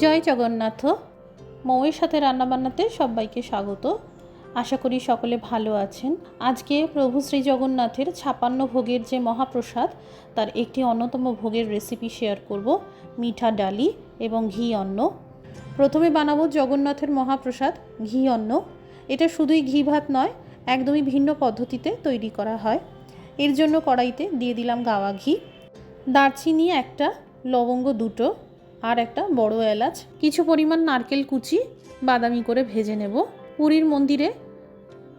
জয় জগন্নাথ, মৌয়ের সাথে রান্নাবান্নাতে সবাইকে স্বাগত। আশা করি সকলে ভালো আছেন। আজকে প্রভু শ্রী জগন্নাথের ছাপান্ন ভোগের যে মহাপ্রসাদ, তার একটি অন্যতম ভোগের রেসিপি শেয়ার করব, মিঠা ডালি এবং ঘি অন্ন। প্রথমে বানাবো জগন্নাথের মহাপ্রসাদ, ঘি অন্ন। এটা শুধুই ঘি ভাত নয়, একদমই ভিন্ন পদ্ধতিতে তৈরি করা হয়। এর জন্য কড়াইতে দিয়ে দিলাম গাওয়া ঘি। দারচিনি, একটা লবঙ্গ দুটো আর একটা বড় এলাচ, কিছু পরিমাণ নারকেল কুচি, বাদামি করে ভেজে নেব। পুরীর মন্দিরে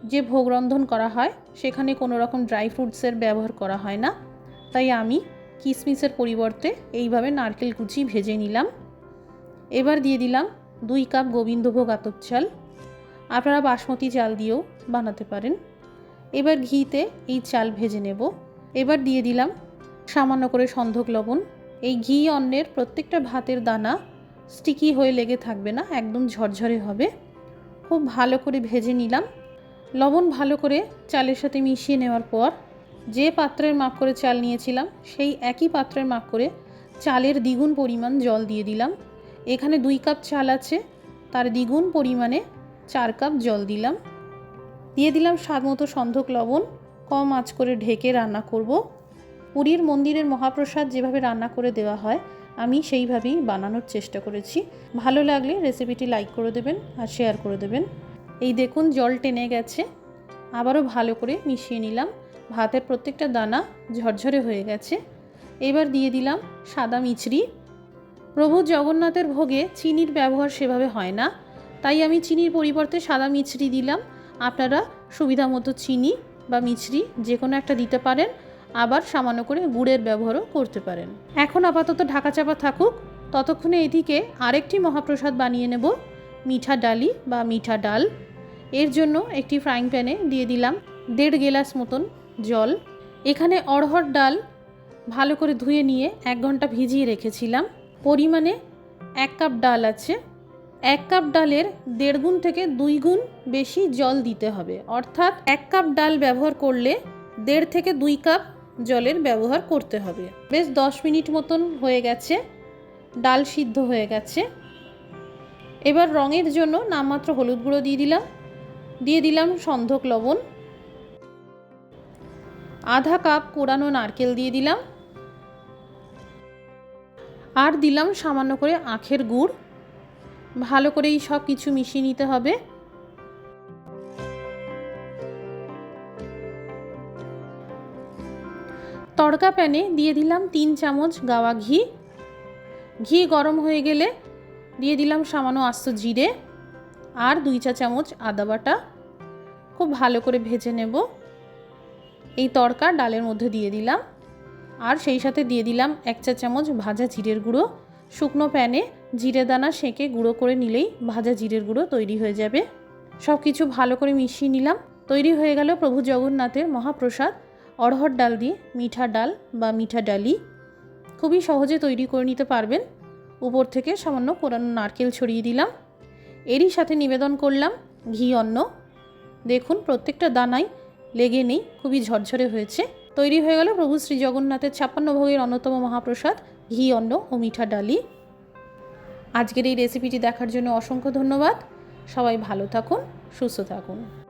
যে ভোগ রন্ধন করা হয়, সেখানে কোনো রকম ড্রাই ফ্রুটসের ব্যবহার করা হয় না। তাই আমি কিশমিশের পরিবর্তে এইভাবে নারকেল কুচি ভেজে নিলাম। এবার দিয়ে দিলাম দুই কাপ গোবিন্দভোগ আতপ চাল। আপনারা বাসমতি চাল দিয়েও বানাতে পারেন। এবার ঘিতে এই চাল ভেজে নেব। এবার দিয়ে দিলাম সামান্য করে সন্ধক লবণ, এই ঘি অন্নের প্রত্যেকটা ভাতের দানা স্টিকি হয়ে লেগে থাকবে না, একদম ঝরঝরে হবে। খুব ভালো করে ভেজে নিলাম। লবণ ভালো করে চালের সাথে মিশিয়ে নেওয়ার পর যে পাত্রের মাপ করে চাল নিয়েছিলাম, সেই একই পাত্রের মাপ করে চালের দ্বিগুণ পরিমাণ জল দিয়ে দিলাম। এখানে দুই কাপ চাল আছে, তার দ্বিগুণ পরিমাণে চার কাপ জল দিলাম। দিয়ে দিলাম স্বাদ মতো সন্ধক লবণ, কম আঁচ করে ঢেকে রান্না করব। পুরীর মন্দিরের মহাপ্রসাদ যেভাবে রান্না করে দেওয়া হয়, আমি সেইভাবেই বানানোর চেষ্টা করেছি। ভালো লাগলে রেসিপিটি লাইক করে দেবেন আর শেয়ার করে দেবেন। এই দেখুন, জল টেনে গেছে। আবারও ভালো করে মিশিয়ে নিলাম। ভাতের প্রত্যেকটা দানা ঝরঝরে হয়ে গেছে। এবার দিয়ে দিলাম সাদা মিছরি। প্রভু জগন্নাথের ভোগে চিনির ব্যবহার সেভাবে হয় না। তাই আমি চিনির পরিবর্তে সাদা মিছরি দিলাম। আপনারা সুবিধা মতো চিনি বা মিছরি যে কোনো একটা দিতে পারেন। আবার সামান্য করে গুড়ের ব্যবহারও করতে পারেন। এখন আপাতত ঢাকা চাপা থাকুক, ততক্ষণে এদিকে আরেকটি মহাপ্রসাদ বানিয়ে নেব, মিঠা ডালি বা মিঠা ডাল। এর জন্য একটি ফ্রাইং প্যানে দিয়ে দিলাম দেড় গেলাস মতন জল। এখানে অড়হর ডাল ভালো করে ধুয়ে নিয়ে এক ঘণ্টা ভিজিয়ে রেখেছিলাম। পরিমাণে এক কাপ ডাল আছে। এক কাপ ডালের দেড় গুণ থেকে দুই গুণ বেশি জল দিতে হবে। অর্থাৎ এক কাপ ডাল ব্যবহার করলে দেড় থেকে দুই কাপ জলের ব্যবহার করতে হবে। বেশ দশ মিনিট মতন হয়ে গেছে, ডাল সিদ্ধ হয়ে গেছে। এবার রঙের জন্য নামমাত্র হলুদ গুঁড়ো দিয়ে দিলাম। দিয়ে দিলাম সন্ধক লবণ। আধা কাপ কোড়ানো নারকেল দিয়ে দিলাম। আর দিলাম সামান্য করে আখের গুড়। ভালো করে এই সব কিছু মিশিয়ে নিতে হবে। তড়কা প্যানে দিয়ে দিলাম তিন চামচ গাওয়া ঘি। ঘি গরম হয়ে গেলে দিয়ে দিলাম সামান্য আস্ত জিরে আর দুই চা চামচ আদা বাটা। খুব ভালো করে ভেজে নেব। এই তড়কা ডালের মধ্যে দিয়ে দিলাম। আর সেই সাথে দিয়ে দিলাম এক চা চামচ ভাজা জিরের গুঁড়ো। শুকনো প্যানে জিরে দানা সেঁকে গুঁড়ো করে নিলেই ভাজা জিরের গুঁড়ো তৈরি হয়ে যাবে। সব কিছু ভালো করে মিশিয়ে নিলাম। তৈরি হয়ে গেল প্রভু জগন্নাথের মহাপ্রসাদ। অড়হর ডাল দিয়ে মিঠা ডাল বা মিঠা ডালি খুবই সহজে তৈরি করে নিতে পারবেন। উপর থেকে সামান্য কোরানো নারকেল ছড়িয়ে দিলাম। এরই সাথে নিবেদন করলাম ঘি, অন্ন। দেখুন, প্রত্যেকটা দানাই লেগে নেই, খুবই ঝরঝরে হয়েছে। তৈরি হয়ে গেল প্রভু শ্রী জগন্নাথের ছাপ্পান্ন ভোগের অন্যতম মহাপ্রসাদ, ঘি, অন্ন ও মিঠা ডালি। আজকের এই রেসিপিটি দেখার জন্য অসংখ্য ধন্যবাদ। সবাই ভালো থাকুন, সুস্থ থাকুন।